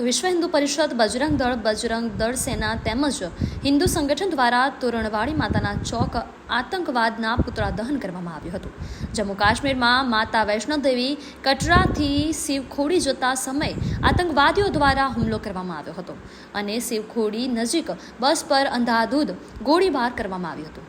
વિશ્વ હિન્દુ પરિષદ બજરંગ દળ બજરંગ દળ સેના તેમજ હિન્દુ સંગઠન દ્વારા તોરણવાડી માતાના ચોક આતંકવાદના પુતળા દહન કરવામાં આવ્યું હતું. જમ્મુ કાશ્મીરમાં માતા વૈષ્ણોદેવી કટરાથી શિવખોડી જતા સમયે આતંકવાદીઓ દ્વારા હુમલો કરવામાં આવ્યો હતો અને શિવખોડી નજીક બસ પર અંધાધૂધ ગોળીબાર કરવામાં આવ્યો હતો.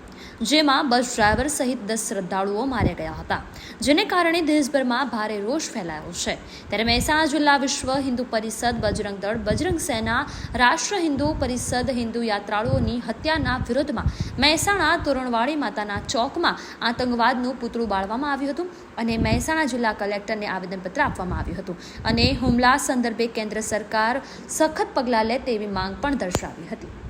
જેમાં બસ ડ્રાઈવર સહિત દસ શ્રદ્ધાળુઓ માર્યા ગયા હતા, જેને કારણે દેશભરમાં ભારે રોષ ફેલાયો છે. ત્યારે મહેસાણા જિલ્લા વિશ્વ હિન્દુ પરિષદ બજરંગ દળ બજરંગ સેના રાષ્ટ્ર હિન્દુ પરિષદ હિન્દુ યાત્રાળુઓની હત્યાના વિરોધમાં મહેસાણા તોરણવાડી માતાના ચોકમાં આતંકવાદનું પૂતળું બાળવામાં આવ્યું હતું અને મહેસાણા જિલ્લા કલેક્ટરને આવેદનપત્ર આપવામાં આવ્યું હતું. અને હુમલા સંદર્ભે કેન્દ્ર સરકાર સખત પગલાં લે તેવી માંગ પણ દર્શાવી હતી.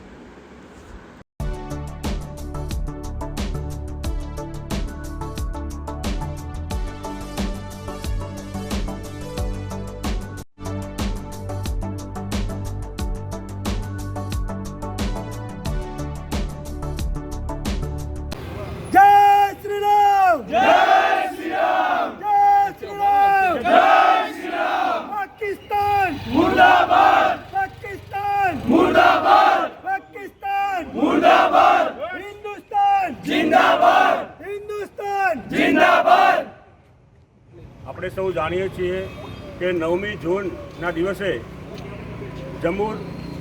આપણે સૌ જાણીએ છીએ કે નવમી જૂનના દિવસે જમ્મુ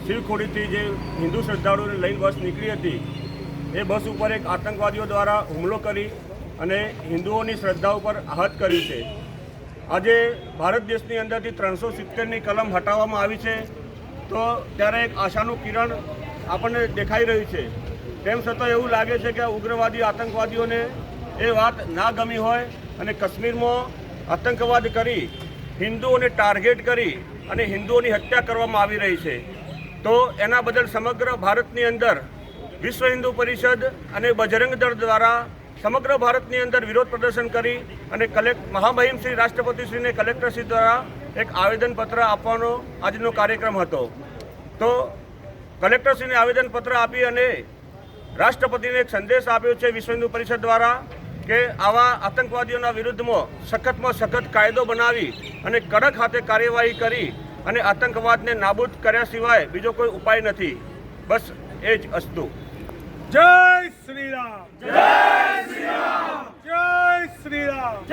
શિવખોડીથી જે હિન્દુ શ્રદ્ધાળુઓને લઈને બસ નીકળી હતી, એ બસ ઉપર એક આતંકવાદીઓ દ્વારા હુમલો કરી અને હિન્દુઓની શ્રદ્ધા ઉપર આહત કર્યું છે. આજે ભારત દેશની અંદરથી ત્રણસો સિત્તેરની કલમ હટાવવામાં આવી છે. તો ત્યારે એક આશાનું કિરણ આપણને દેખાઈ રહ્યું છે. તેમ છતાં એવું લાગે છે કે ઉગ્રવાદી આતંકવાદીઓને એ વાત ના ગમી હોય અને કાશ્મીરમાં આતંકવાદ કરી, હિન્દુઓને ટાર્ગેટ કરી અને હિન્દુઓની હત્યા કરવામાં આવી રહી છે. તો એના બદલ સમગ્ર ભારતની અંદર વિશ્વ હિન્દુ પરિષદ અને બજરંગ દળ દ્વારા સમગ્ર ભારતની અંદર વિરોધ પ્રદર્શન કરી અને કલેક્ટ, મહામહિમ શ્રી રાષ્ટ્રપતિશ્રીને કલેક્ટરશ્રી દ્વારા એક આવેદનપત્ર આપવાનો આજનો કાર્યક્રમ હતો. તો કલેક્ટરશ્રીને આવેદનપત્ર આપી અને રાષ્ટ્રપતિને એક સંદેશ આપ્યો છે વિશ્વ હિન્દુ પરિષદ દ્વારા કે આવા આતંકવાદીઓના વિરુદ્ધમાં સખતમાં સખત કાયદો બનાવી અને કડક હાથે કાર્યવાહી કરી અને આતંકવાદને નાબૂદ કર્યા સિવાય બીજો કોઈ ઉપાય નથી. બસ એ જ અસ્તુ. જય શ્રી રામ. જય શ્રી રામ. જય શ્રી રામ.